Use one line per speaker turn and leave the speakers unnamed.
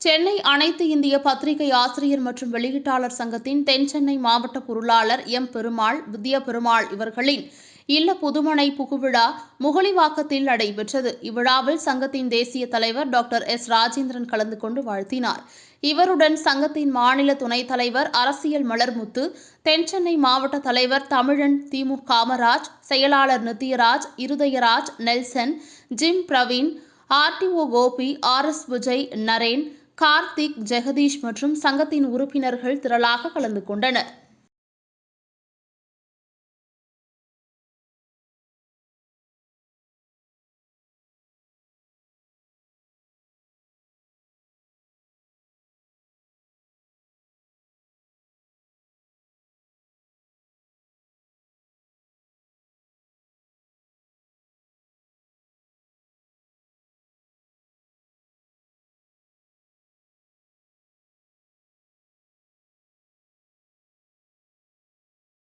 சென்னை அனைத்து இந்திய பத்திரிகை ஆசிரியர் மற்றும் வெளியீட்டாளர் சங்கத்தின் தென்சென்னை மாவட்ட பொருளாளர் எம் பெருமாள் வித்யா பெருமாள் இவர்களின் இல்ல புதுமனை புகுவிழா முகலிவாக்கத்தில் நடைபெற்றது. இவ்விழாவில் சங்கத்தின் தேசிய தலைவர் டாக்டர் எஸ் ராஜேந்திரன் கலந்து கொண்டு வாழ்த்தினார். இவருடன் சங்கத்தின் மாநில துணைத் தலைவர் அரசியல் மலர்முத்து தென்சென்னை மாவட்ட தலைவர் தமிழன் திமு காமராஜ் செயலாளர் Nithyaraj Irudhayaraj Nelson Jim Praveen RTO Gopi R. S. Vijay Naren Karthik Jagadeesh மற்றும் சங்கத்தின் உறுப்பினர்கள் திரளாக கலந்து கொண்டனர்.